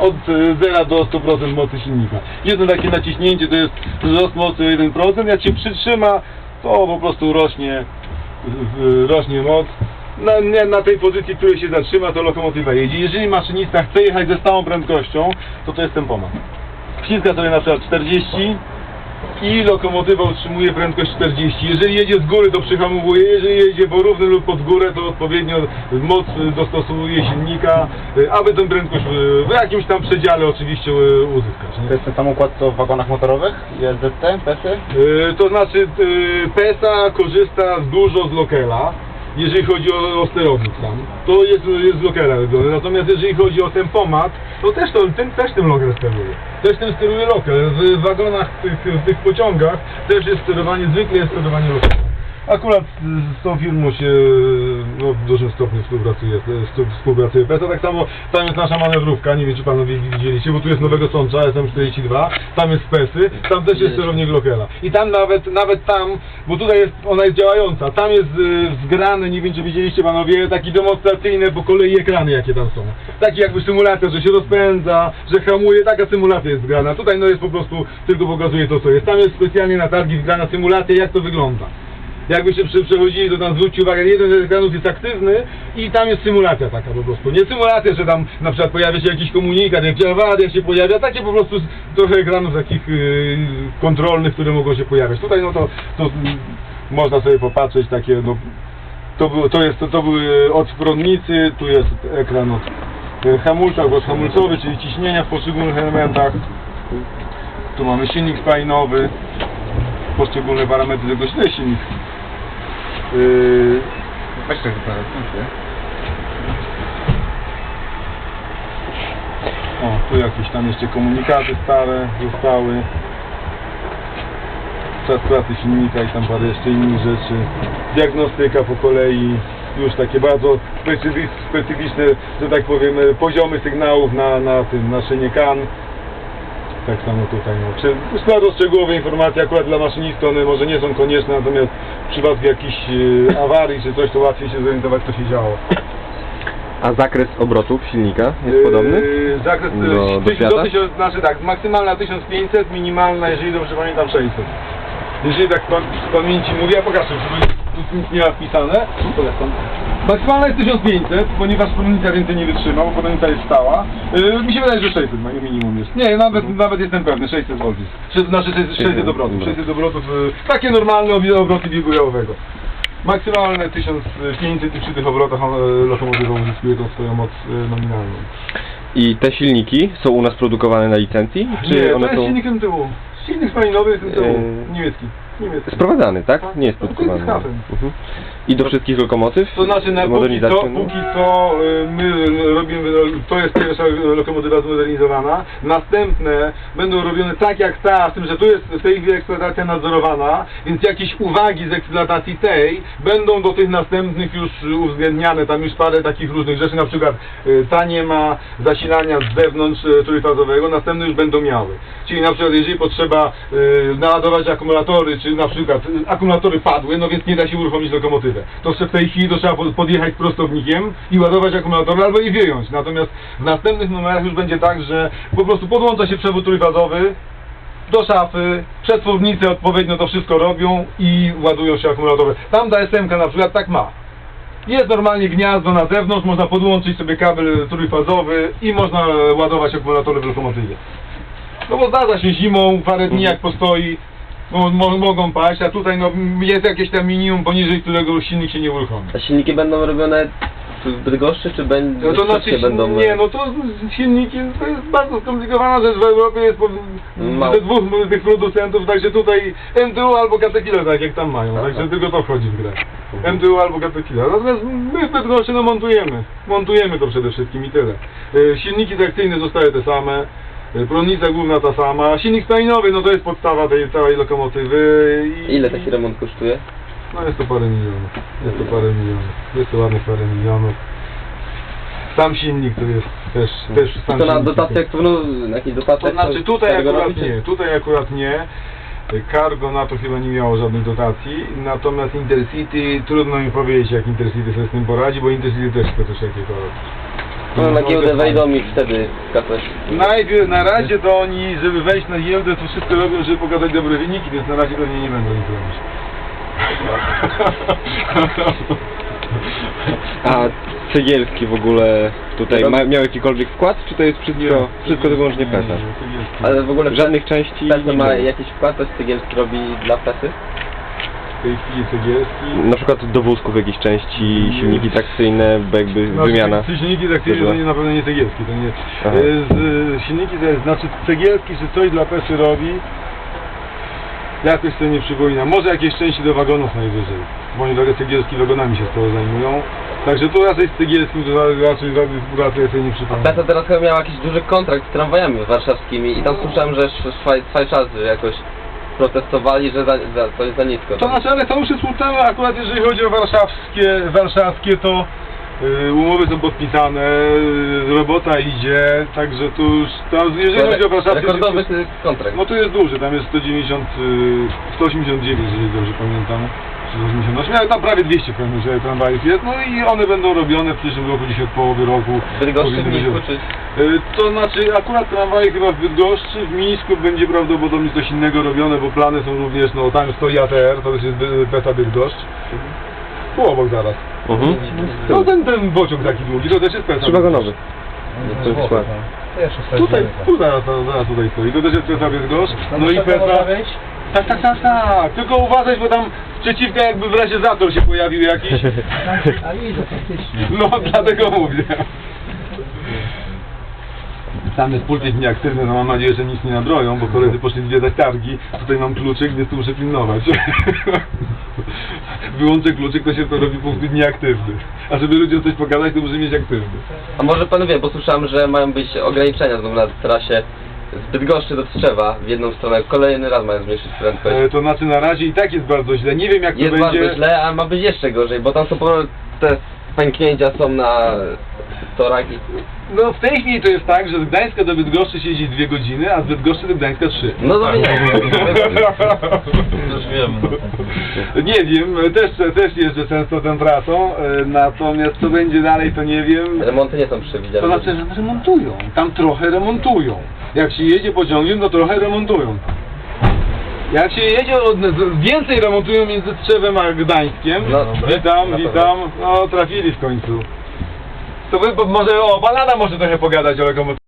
Od y, 0 do 100% mocy silnika. Jedno takie naciśnięcie to jest wzrost mocy o 1%, jak się przytrzyma, to po prostu rośnie, rośnie moc. Na, nie, na tej pozycji, w której się zatrzyma, to lokomotywa jedzie. Jeżeli maszynista chce jechać ze stałą prędkością, to to jest tempomat. Wciska sobie na przykład 40 i lokomotywa utrzymuje prędkość 40. Jeżeli jedzie z góry, to przyhamowuje. Jeżeli jedzie po równym lub pod górę, to odpowiednio moc dostosowuje silnika, y, aby tę prędkość y, w jakimś tam przedziale oczywiście y, uzyskać. To Nie? jest ten sam układ co w wagonach motorowych? JZT, PESy? To znaczy PESA korzysta dużo z Lokela. Jeżeli chodzi o, o sterownik to jest, jest z robione. Natomiast jeżeli chodzi o tempomat, to też, to, ten, też tym Lokel steruje. Też tym steruje Lokel. W wagonach, tych, w tych pociągach też jest sterowanie, zwykle jest sterowanie Lokela. Akurat z- tą firmą się no, w dużym stopniu współpracuje, stu- współpracuje PESA. Tak samo tam jest nasza manewrówka, nie wiem czy panowie widzieliście, bo tu jest Nowego Sącza, SM42, tam jest PESy, tam też jest sterownik Lokela. I tam nawet, nawet tam, bo tutaj jest, ona jest działająca, tam jest y, zgrany, nie wiem czy widzieliście panowie, taki demonstracyjne po kolei ekrany jakie tam są. Taki jakby symulator, że się rozpędza, że hamuje, taka symulacja jest zgrana. Tutaj no jest po prostu, tylko pokazuje to co jest. Tam jest specjalnie na targi zgrana symulacja jak to wygląda. Jakbyście przy, przechodzili, to tam zwróćcie uwagę, jeden z ekranów jest aktywny i tam jest symulacja taka po prostu. Nie symulacja, że tam na przykład pojawia się jakiś komunikat, jak awaria się pojawia, takie po prostu trochę ekranów takich yy, kontrolnych, które mogą się pojawiać. Tutaj no to, to można sobie popatrzeć, takie no, to, to, jest, to, to były od prądnicy, tu jest ekran od e, hamulca, głos hamulcowy, czyli ciśnienia w poszczególnych elementach. Tu mamy silnik spalinowy, poszczególne parametry tego źle silnik. Yy, Weź o, tu jakieś tam jeszcze komunikaty stare zostały. Czas pracy silnika i tam parę jeszcze innych rzeczy. Diagnostyka po kolei. Już takie bardzo specyficzne, że tak powiem, poziomy sygnałów na, na tym, na szynie KAN. Tak samo tutaj. No. Czy bardzo szczegółowe informacje akurat dla maszynisty one może nie są konieczne, natomiast przypadku jakichś e, awarii czy coś, to łatwiej się zorientować co się działo. A zakres obrotów silnika jest podobny? Yy, Zakres Do- do, do do, Fiata? do tysiąc, znaczy tak, maksymalna 1500, minimalna, jeżeli dobrze pamiętam 600. Jeżeli tak pan, z pamięci mówię, ja pokażę, tu nic nie ma wpisane. Polecam. Maksymalna jest 1500, ponieważ podnica więcej nie wytrzyma, bo podnica jest stała. Yy, mi się wydaje, że 600 ma- minimum jest. Nie, nawet, nawet jestem pewny, 600 zł. jest. Znaczy 600, 600 obrotów, 600 obrotów, yy, takie normalne obroty biegu jałowego. Maksymalne 1500 i przy tych obrotach yy, lokomotywa uzyskuje tą swoją moc yy, nominalną. I te silniki są u nas produkowane na licencji? Czy nie, one to jest są silnik MTU. Silnik spalinowy jest MTU. Yy, Niemiecki. Sprowadzany, tak? Nie jest No, to produkowany. Mhm. I do wszystkich lokomotyw? To znaczy, na póki co, Modernizacja, no? póki co y, my robimy, to jest pierwsza lokomotywa zmodernizowana. Następne będą robione tak jak ta, z tym, że tu jest w tej chwili eksploatacja nadzorowana, więc jakieś uwagi z eksploatacji tej będą do tych następnych już uwzględniane. Tam już parę takich różnych rzeczy, na przykład y, ta nie ma zasilania z zewnątrz y, trójfazowego, następne już będą miały. Czyli na przykład jeżeli potrzeba y, naładować akumulatory, czy na przykład akumulatory padły, no więc nie da się uruchomić lokomotywę. To w tej chwili to trzeba pod- podjechać prostownikiem i ładować akumulatory albo je wyjąć. Natomiast w następnych numerach już będzie tak, że po prostu podłącza się przewód trójfazowy do szafy, przetwórnicy odpowiednio to wszystko robią i ładują się akumulatory. Tam ta SMK na przykład tak ma. Jest normalnie gniazdo na zewnątrz, można podłączyć sobie kabel trójfazowy i można ładować akumulatory w lokomotywie. No bo zdarza się zimą, parę dni jak postoi, mo, mo, mogą paść, a tutaj no, jest jakieś tam minimum, poniżej którego silnik się nie uruchomi. A silniki będą robione w Bydgoszczy, czy będą, No to znaczy, będą... nie, no to silniki, to jest bardzo skomplikowana rzecz, w Europie jest po, Mało. ze dwóch tych producentów, także tutaj MTU albo Caterpillar, tak jak tam mają, także tylko to wchodzi w grę. MTU albo Caterpillar, natomiast my w Bydgoszczy no montujemy, montujemy to przede wszystkim i tyle. E, Silniki trakcyjne zostały te same, prądnica główna ta sama, silnik spalinowy, no to jest podstawa tej całej lokomotywy. I, Ile taki remont kosztuje? no jest to parę milionów. Jest to parę milionów. Jest to ładnych parę milionów. Sam silnik to jest też, też sam to na silnik dotacjach to no, na jakiej dotacji? To znaczy tutaj akurat nie, tutaj akurat nie. Cargo na to chyba nie miało żadnej dotacji, natomiast Intercity, trudno mi powiedzieć jak Intercity sobie z tym poradzi, bo Intercity też chce coś takiego robić. No na giełdę wejdą i wtedy kasać. Najpierw, na razie to oni, żeby wejść na giełdę, to wszystko robią, żeby pokazać dobre wyniki, więc na razie pewnie nie będą nic robić. A Cegielski w ogóle tutaj ma, miał jakikolwiek wkład, czy to jest wszystko, wszystko to wyłącznie PESA? Ale w ogóle Żadnych części PESA nie ma było. jakiś wkład, coś Cegielski robi dla PESy? Tej chwili Cegielski. Na przykład do wózków jakieś części, silniki taksyjne, bo jakby Znaczy, wymiana. te Silniki taktyki to nie, na pewno nie Cegielski, to nie. Aha. E, Z, silniki to jest, znaczy Cegielski, czy coś dla Pesy robi, jakoś sobie nie przypominam. Może jakieś części do wagonów najwyżej, bo oni trochę Cegielski wagonami się sporo zajmują. Także tu raczej z Cegielskim to ra- raczej ja sobie nie przypominam. PESA teraz chyba miała jakiś duży kontrakt z tramwajami warszawskimi i tam słyszałem, że Szwaj- Szwajcarzy jakoś protestowali, że za, za, to jest za nisko. To znaczy, ale to już jest ustalone, akurat jeżeli chodzi o warszawskie, warszawskie to y, umowy są podpisane, y, robota idzie, także tu już, tam, jeżeli chodzi o warszawskie... Rekordowy kontrakt. No tu jest duży, tam jest 190, y, 189, jeżeli dobrze pamiętam, czy 188, ale tam prawie 200 pewnie, że tramwajów jest, no i one będą robione w przyszłym roku, gdzieś od połowy roku. Bydgoszczy, być- Mińsku czy... Y, To znaczy akurat tramwaje chyba w Bydgoszczy, w Mińsku będzie prawdopodobnie coś innego robione, bo plany są również, no tam stoi ATR, to też jest Beta Bydgoszcz. Tu obok zaraz. Mhm. No ten, ten pociąg taki długi, to też jest Pesa. Trzywagonowy. To jest skład. Tutaj, tu zaraz, zaraz tutaj stoi, to też jest Pesa Bydgoszcz. No i Pesa... Tak, tak, tak, tak. Tylko uważać, bo tam przeciwka jakby w razie zator się pojawił jakiś. A idę faktycznie. No, dlatego mówię. Tam jest pulpit nieaktywny, no mam nadzieję, że nic nie nabroją, bo koledzy poszli zwiedzać targi. Tutaj mam kluczyk, więc tu muszę pilnować. Wyłączę kluczyk, to się to robi pulpit nieaktywny. A żeby ludziom coś pokazać, to muszę mieć aktywny. A może pan wie, bo słyszałem, że mają być ograniczenia znowu na trasie z Bydgoszczy do Tczewa w jedną stronę. Kolejny raz mają zmniejszyć prędkość. E, to znaczy na razie i tak jest bardzo źle. Nie wiem jak to Jest będzie. bardzo źle, a ma być jeszcze gorzej, bo tam są po te pęknięcia są na torach i... No w tej chwili to jest tak, że z Gdańska do Bydgoszczy się jeździ dwie godziny, a z Bydgoszczy do Gdańska trzy. No to nie. Już wiem. Nie wiem, też, też jeżdżę często tą trasą, e, natomiast co będzie dalej to nie wiem. Remonty nie są przewidziane. To znaczy, że remontują, tam trochę remontują. Jak się jedzie pociągiem, to trochę remontują. Jak się jedzie, od, więcej remontują między Trzewem a Gdańskiem. No, witam, witam, no trafili w końcu. To wy bo może o, Balada może trochę pogadać o lokomotywie.